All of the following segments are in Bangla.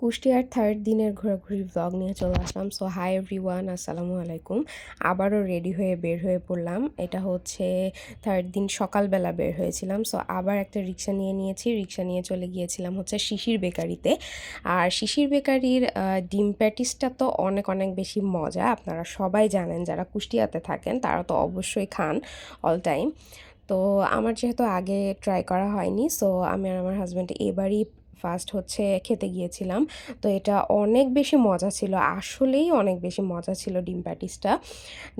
কুষ্টিয়ার থার্ড দিনের ঘোরাঘুরি ব্লগ নিয়ে চলে আসলাম। সো হাই এভরিওয়ান আসসালামু আলাইকুম। আবারও রেডি হয়ে বের হয়ে পড়লাম। এটা হচ্ছে থার্ড দিন সকালবেলা বের হয়েছিলাম। সো আবার একটা রিক্সা নিয়ে নিয়েছি। রিক্সা নিয়ে চলে গিয়েছিলাম হচ্ছে শিশির বেকারিতে। আর শিশির বেকারির ডিম প্যাটিসটা তো অনেক অনেক বেশি মজা। আপনারা সবাই জানেন, যারা কুষ্টিয়াতে থাকেন, তারা তো অবশ্যই খান অল টাইম তো আমার যেহেতু আগে ট্রাই করা হয়নি সো আমি আর আমার হাজব্যান্ড এবারই ফার্স্ট হচ্ছে খেতে গিয়েছিলাম। তো এটা অনেক বেশি মজা ছিল, আসলেই অনেক বেশি মজা ছিল ডিম প্যাটিসটা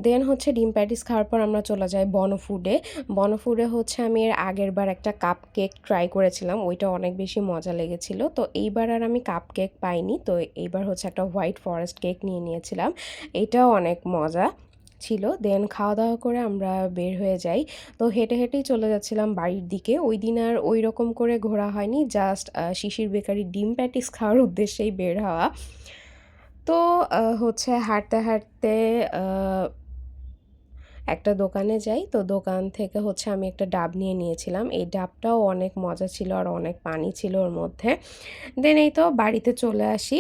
দেন হচ্ছে ডিম প্যাটিস খাওয়ার পর আমরা চলে যাই বনফুডে বনফুডে হচ্ছে আমি এর আগের বার একটা কাপ কেক ট্রাই করেছিলাম, ওইটা অনেক বেশি মজা লেগেছিল। তো এইবার আর আমি কাপ কেক পাইনি, তো এইবার হচ্ছে একটা হোয়াইট ফরেস্ট কেক নিয়ে নিয়েছিলাম, এটাও অনেক মজা। ছিল দেন খাওয়া দাওয়া করে আমরা বের হয়ে যাই। তো হেঁটে হেঁটেই চলে যাচ্ছিলাম বাড়ির দিকে। ওই দিন আর ওই রকম করে ঘোরা হয়নি জাস্ট শিশির বেকারি ডিম প্যাটিস খাওয়ার উদ্দেশ্যেই বের হওয়া। তো হচ্ছে হাঁটতে হাঁটতে একটা দোকানে যাই। তো দোকান থেকে হচ্ছে আমি একটা ডাব নিয়ে নিয়েছিলাম। এই ডাবটাও অনেক মজা ছিল আর অনেক পানি ছিল ওর মধ্যে। দেন এই তো বাড়িতে চলে আসি।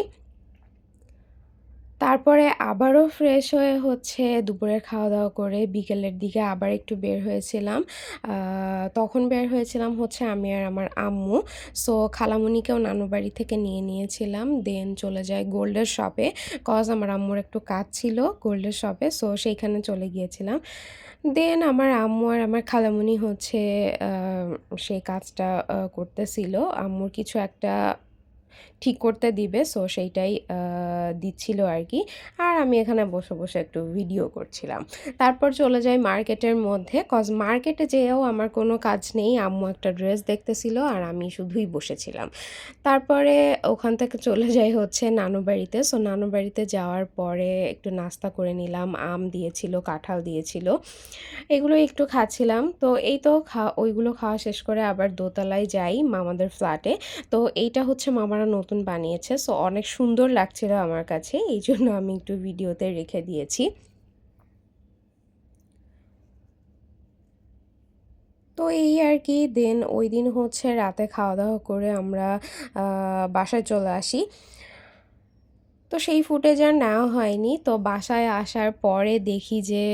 তারপরে আবারও ফ্রেশ হয়ে হচ্ছে দুপুরের খাওয়া দাওয়া করে বিকেলের দিকে আবার একটু বের হয়েছিলাম। তখন বের হয়েছিলাম হচ্ছে আমি আর আমার আম্মু। সো খালামুনিকেও নানু বাড়ি থেকে নিয়ে নিয়েছিলাম। দেন চলে যায় গোল্ডের শপে কজ আমার আম্মুর একটু কাজ ছিল গোল্ডের শপে সো সেইখানে চলে গিয়েছিলাম। দেন আমার আম্মু আর আমার খালামুনি হচ্ছে সেই কাজটা করতেছিল। আম্মুর কিছু একটা ঠিক করতে দিবে। সো সেইটাই দিচ্ছিল আর কি আর আমি এখানে বসে বসে একটু ভিডিও করছিলাম। তারপর চলে যাই মার্কেটের মধ্যে। কজ মার্কেটে যেয়েও আমার কোনো কাজ নেই। আম্মু একটা ড্রেস দেখতেছিল আর আমি শুধুই বসেছিলাম। তারপরে ওখান থেকে চলে যাই হচ্ছে নানু বাড়িতে সো নানু বাড়িতে যাওয়ার পরে একটু নাস্তা করে নিলাম। আম দিয়েছিল, কাঁঠাল দিয়েছিল। এগুলো একটু খাচ্ছিলাম। তো এই তো খা, ওইগুলো খাওয়া শেষ করে আবার দোতলায় যাই মামাদের ফ্ল্যাটে তো এইটা হচ্ছে মামারা নতুন বানিয়েছে সো অনেক সুন্দর লাগছিল আমার কাছে, এই জন্য আমি একটু ভিডিওতে রেখে দিয়েছি। তো এই আর কি দেন ওই দিন হচ্ছে রাতে খাওয়া দাওয়া করে আমরা বাসায় চলে আসি। তো সেই ফুটেজ আর নেওয়া হয়নি। তো বাসায় আসার পরে দেখি যে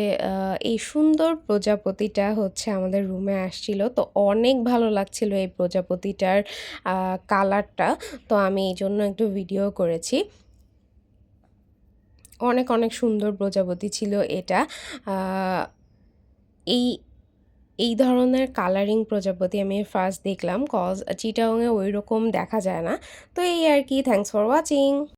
এই সুন্দর প্রজাপতিটা হচ্ছে আমাদের রুমে আসছিল। তো অনেক ভালো লাগছিল এই প্রজাপতিটার কালারটা তো আমি এই জন্য একটু ভিডিও করেছি। অনেক অনেক সুন্দর প্রজাপতি ছিল এটা। এই এই ধরনের কালারিং প্রজাপতি আমি ফার্স্ট দেখলাম কজ চিটাংয়ে ওই রকম দেখা যায় না। তো এই আর কি থ্যাংকস ফর ওয়াচিং